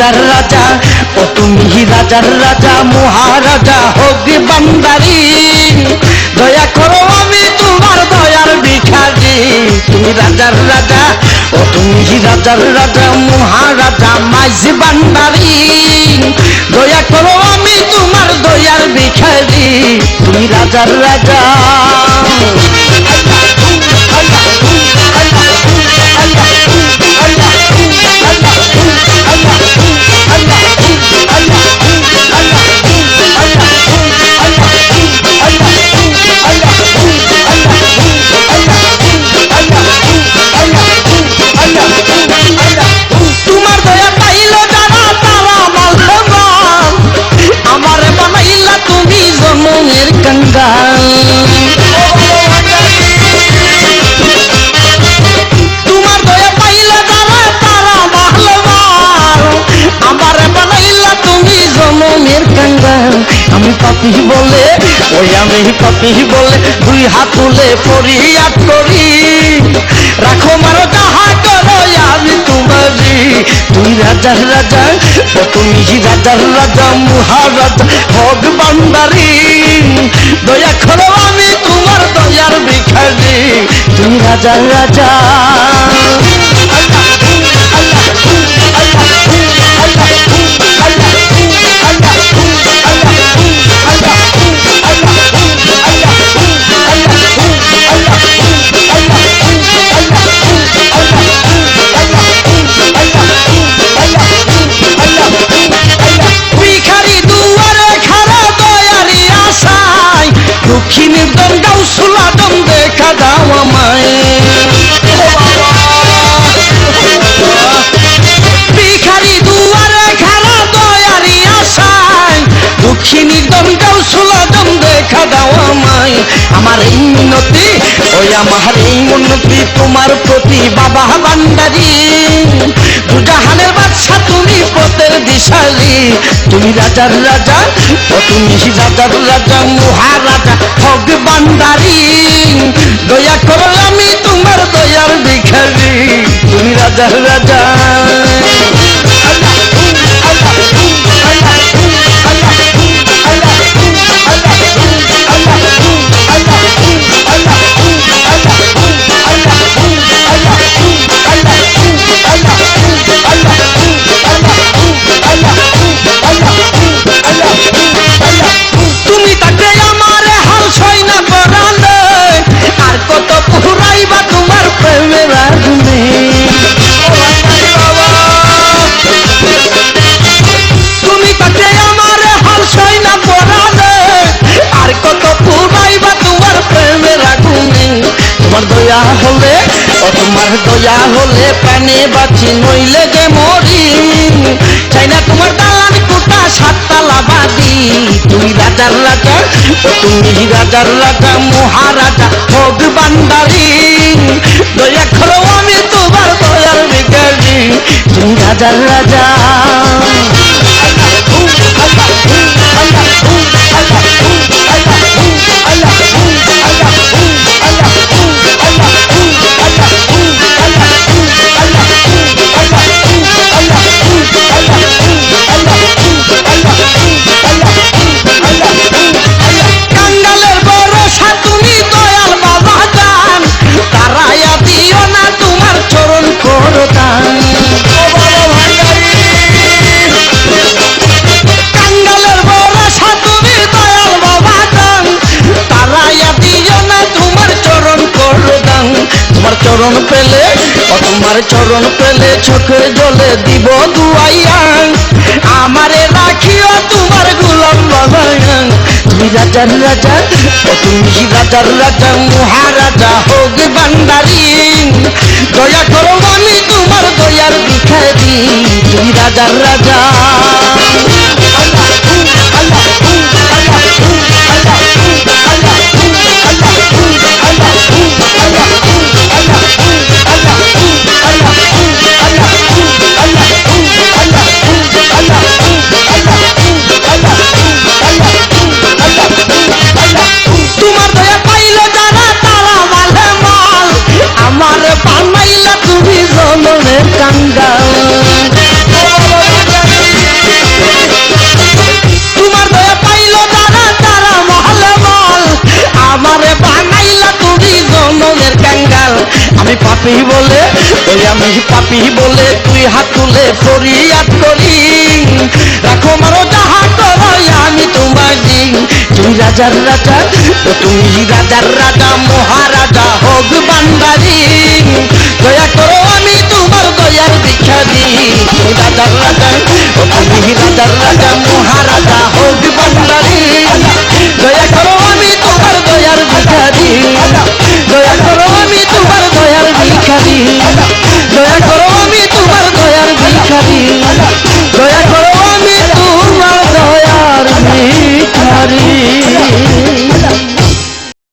রাজার রাজা, ও তুমি রাজার রাজা, মহারাজা হোক বান্দারি। দয়া করো আমি তোমার দয়ার ভিখারি। তুমি রাজার রাজা, ও তুমি রাজার রাজা, মহারাজা মাঝি বান্দারি। দয়া করো আমি তোমার দয়ার ভিখারি। তুমি রাজার রাজা। পাপি বলে, ওই আমি পাপি বলে, দুই হাত তুলে ফরিয়াদ করি। রাখো মারো যাহা করো, আমি তোমারি তুই রাজার রাজা ও তুমি রাজার রাজা মহারাজা ভগবান্দারি দয়া করো আমি তোমার দয়ার ভিখারি। তুমি রাজার রাজা আমার এই মনতি তোমার প্রতি বাবা বান্ডারি দুজাহানের বাদশা তুমি পথের দিশারি। তুমি রাজার রাজা, ও তুমি রাজার রাজা, মহারাজা ভগবান্দারি দয়া করো আমি তোমার দয়ার ভিখারি। তুমি রাজার রাজা। দয়া হলে, ও তোমার দয়া হলে প্রাণে বাঁচি, নইলে যে মরি। চাই না তোমার দালান কুটা সাততালা বাদি তুমি রাজার রাজা, ও তুমি রাজার রাজা, মহারাজা ভগবান্দারি দয়া করো আমি তোমার দয়ার বিকারি তুমি রাজার রাজা। চরণ পেলে তোমার চরণ পেলে চোখের জলে দিব দুয়াইয়া। আমারে রাখিও তোমার গুলাম বাবায়া। তুমি রাজার রাজা তুমি রাজার রাজা, মহারাজা হোক বান্দারি। দয়া করো আমি তোমার দয়ার ভিখারি, তুমি রাজার রাজা। পাপি বলে তুই হাত তুলে ফরিয়াদ করি। রাখো মারো যাহা করো আমি তোমার দিন তুমি রাজার রাজা ও তুমি রাজার রাজা, মহারাজা হোক বান্দারি। দয়া করো, আমি তোমার দয়ার ভিক্ষারি তুমি রাজার রাজা, ও তুমি রাজার রাজা, মহারাজা হোক